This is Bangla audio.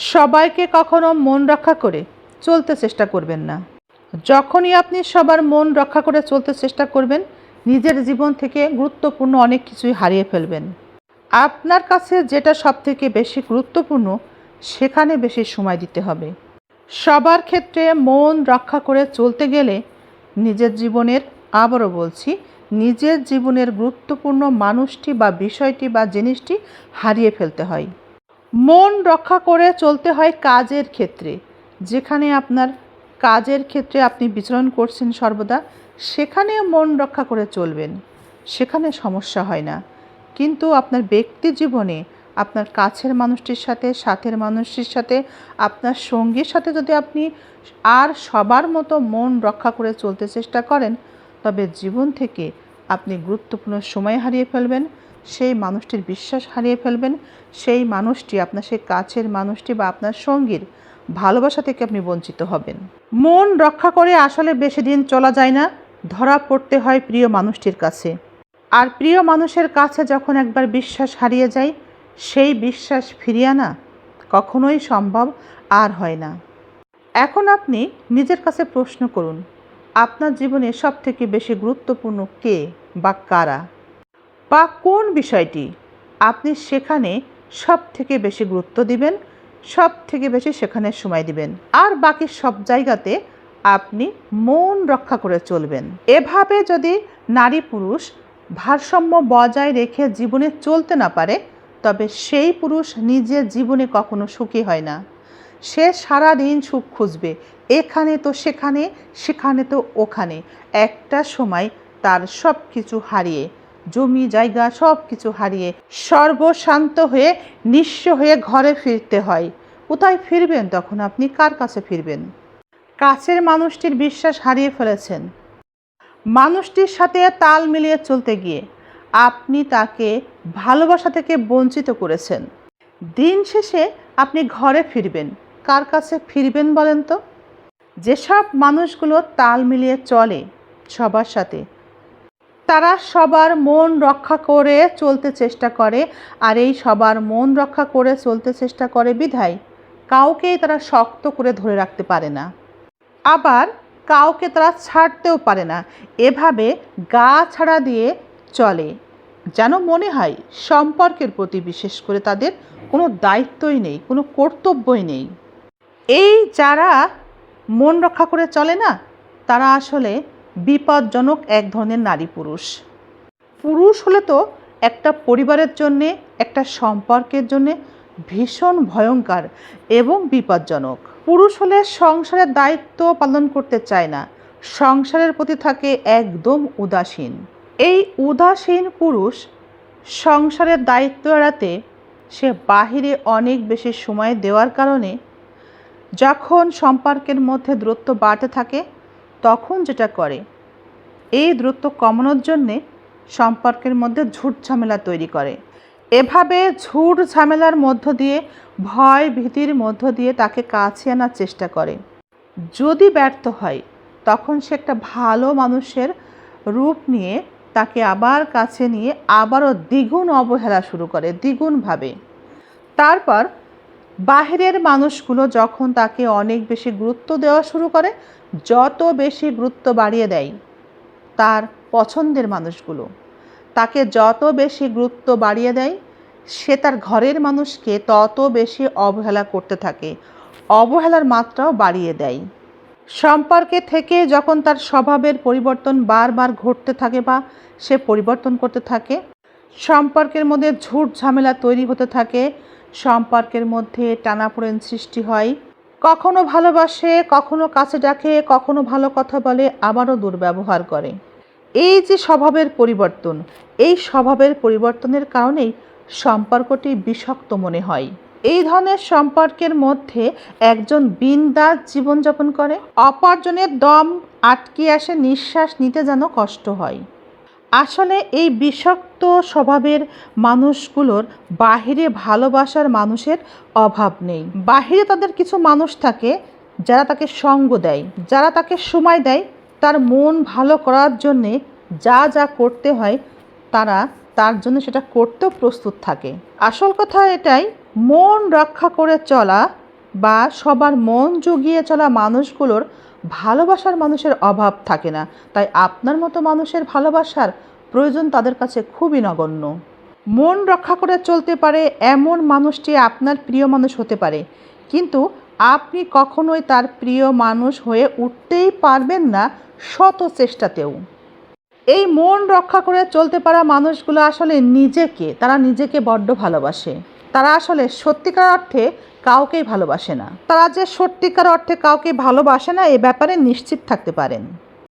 সবাইকে কখনো মন রক্ষা করে চলতে চেষ্টা করবেন না। যখনই আপনি সবার মন রক্ষা করে চলতে চেষ্টা করবেন, নিজের জীবন থেকে গুরুত্বপূর্ণ অনেক কিছুই হারিয়ে ফেলবেন। আপনার কাছে যেটা সবথেকে বেশি গুরুত্বপূর্ণ, সেখানে বেশি সময় দিতে হবে। সবার ক্ষেত্রে মন রক্ষা করে চলতে গেলে নিজের জীবনের, আবারও বলছি, নিজের জীবনের গুরুত্বপূর্ণ মানুষটি বা বিষয়টি বা জিনিসটি হারিয়ে ফেলতে হয়। মন রক্ষা করে চলতে হয় কাজের ক্ষেত্রে। যেখানে আপনার কাজের ক্ষেত্রে আপনি বিচরণ করছেন সর্বদা, সেখানে মন রক্ষা করে চলবেন। সেখানে সমস্যা হয় না। কিন্তু আপনার ব্যক্তি জীবনে, আপনার কাছের মানুষটির সাথে, সাথের মানুষটির সাথে, আপনার সঙ্গীর সাথে যদি আপনি আর সবার মতো মন রক্ষা করে চলতে চেষ্টা করেন, তবে জীবন থেকে আপনি গুরুত্বপূর্ণ সময় হারিয়ে ফেলবেন, সেই মানুষটির বিশ্বাস হারিয়ে ফেলবেন, সেই মানুষটি আপনার সেই কাছের মানুষটি বা আপনার সঙ্গীর ভালোবাসা থেকে আপনি বঞ্চিত হবেন। মন রক্ষা করে আসলে বেশি দিন চলা যায় না, ধরা পড়তে হয় প্রিয় মানুষটির কাছে। আর প্রিয় মানুষের কাছে যখন একবার বিশ্বাস হারিয়ে যায়, সেই বিশ্বাস ফিরিয়ে আনা কখনোই সম্ভব আর হয় না। এখন আপনি নিজের কাছে প্রশ্ন করুন, আপনার জীবনে সব থেকে বেশি গুরুত্বপূর্ণ কে? বা কারা? বা কোন বিষয়টি আপনি সেখানে সব থেকে বেশি গুরুত্ব দিবেন সব থেকে বেশি সেখানে সময় দিবেন? আর বাকি সব জায়গাতে আপনি মন রক্ষা করে চলবেন। এভাবে যদি নারী পুরুষ ভারসাম্য বজায় রেখে জীবনে চলতে না পারে, তবে সেই পুরুষ নিজের জীবনে কখনো সুখী হয় না। সে সারা দিন সুখ খুঁজবে। এখানে তো সেখানে সেখানে তো ওখানে। একটা সময় তার সব কিছু হারিয়ে, জমি, জায়গা সব কিছু হারিয়ে সর্বশান্ত হয়ে, নিঃস্ব হয়ে ঘরে ফিরতে হয়। কোথায় ফিরবেন তখন আপনি? কার কাছে ফিরবেন? কাছের মানুষটির বিশ্বাস হারিয়ে ফেলেছেন। মানুষটির সাথে তাল মিলিয়ে চলতে গিয়ে আপনি তাকে ভালোবাসা থেকে বঞ্চিত করেছেন। দিন শেষে আপনি ঘরে ফিরবেন। কার কাছে ফিরবেন বলেন তো? যেসব মানুষগুলো তাল মিলিয়ে চলে সবার সাথে তারা সবার মন রক্ষা করে চলতে চেষ্টা করে, আর এই সবার মন রক্ষা করে চলতে চেষ্টা করে বিধায় কাউকেই তারা শক্ত করে ধরে রাখতে পারে না। আবার কাউকে তারা ছাড়তেও পারে না। এভাবে গা ছাড়া দিয়ে চলে। যেন মনে হয় সম্পর্কের প্রতি বিশেষ করে তাদের কোনো দায়িত্বই নেই, কোনো কর্তব্যই নেই। এই যারা মন রক্ষা করে চলে না, তারা আসলে বিপজ্জনক এক ধরনের নারী পুরুষ। পুরুষ হলে তো একটা পরিবারের জন্যে, একটা সম্পর্কের জন্যে ভীষণ ভয়ঙ্কর এবং বিপজ্জনক। পুরুষ হলে সংসারের দায়িত্ব পালন করতে চায় না। সংসারের প্রতি থাকে একদম উদাসীন। এই উদাসীন পুরুষ সংসারের দায়িত্ব এড়াতে সে বাহিরে অনেক বেশি সময় দেওয়ার কারণে যখন সম্পর্কের মধ্যে দূরত্ব বাড়তে থাকে তখন যেটা করে, এই দূরত্ব কমানোর জন্যে সম্পর্কের মধ্যে ঝুট ঝামেলা তৈরি করে। এভাবে ঝুট ঝামেলার মধ্য দিয়ে, ভয় ভীতির মধ্য দিয়ে তাকে কাছে আনার চেষ্টা করে। যদি ব্যর্থ হয়, তখন সে একটা ভালো মানুষের রূপ নিয়ে তাকে আবার কাছে নিয়ে আবারও দ্বিগুণ অবহেলা শুরু করে, দ্বিগুণভাবে। তারপর বাহিরের মানুষগুলো যখন তাকে অনেক বেশি গুরুত্ব দেওয়া শুরু করে, যত বেশি গুরুত্ব বাড়িয়ে দেয় তার পছন্দের মানুষগুলো। তাকে যত বেশি গুরুত্ব বাড়িয়ে দেয়, সে তার ঘরের মানুষকে তত বেশি অবহেলা করতে থাকে। অবহেলার মাত্রাও বাড়িয়ে দেয়। সম্পর্কে থেকে যখন তার স্বভাবের পরিবর্তন বারবার ঘটতে থাকে বা সে পরিবর্তন করতে থাকে, সম্পর্কের মধ্যে ঝুট ঝামেলা তৈরি হতে থাকে সম্পর্কের মধ্যে টানাপোড়েন সৃষ্টি হয়। কখনো ভালোবাসে, কখনো কাছে ডাকে, কখনো ভালো কথা বলে, আবারও দুর্ব্যবহার করে। এই যে স্বভাবের পরিবর্তন, এই স্বভাবের পরিবর্তনের কারণেই সম্পর্কটি বিষাক্ত মনে হয়। এই ধরনের সম্পর্কের মধ্যে একজন বিন্দাস জীবনযাপন করে, অপরজনের দম আটকে আসে, নিঃশ্বাস নিতে যেন কষ্ট হয়। আসলে এই বিষাক্ত স্বভাবের মানুষগুলোর বাহিরে ভালোবাসার মানুষের অভাব নেই। বাহিরে তাদের কিছু মানুষ থাকে, যারা তাকে সঙ্গ দেয়, যারা তাকে সময় দেয়, তার মন ভালো করার জন্যে যা যা করতে হয়, তারা তার জন্য সেটা করতেও প্রস্তুত থাকে। আসল কথা এটাই, মন রক্ষা করে চলা বা সবার মন জুগিয়ে চলা মানুষগুলোর ভালোবাসার মানুষের অভাব থাকে না। তাই আপনার মতো মানুষের ভালোবাসার প্রয়োজন তাদের কাছে খুবই নগণ্য। মন রক্ষা করে চলতে পারে এমন মানুষটি আপনার প্রিয় মানুষ হতে পারে। কিন্তু আপনি কখনোই তার প্রিয় মানুষ হয়ে উঠতেই পারবেন না শত চেষ্টাতেও। এই মন রক্ষা করে চলতে পারা মানুষগুলো আসলে নিজেকে, তারা নিজেকে বড্ড ভালোবাসে। তারা আসলে সত্যিকার অর্থে কাউকেই ভালোবাসে না। তারা যে সত্যিকার অর্থে কাউকে ভালোবাসে না, এ ব্যাপারে নিশ্চিত থাকতে পারেন।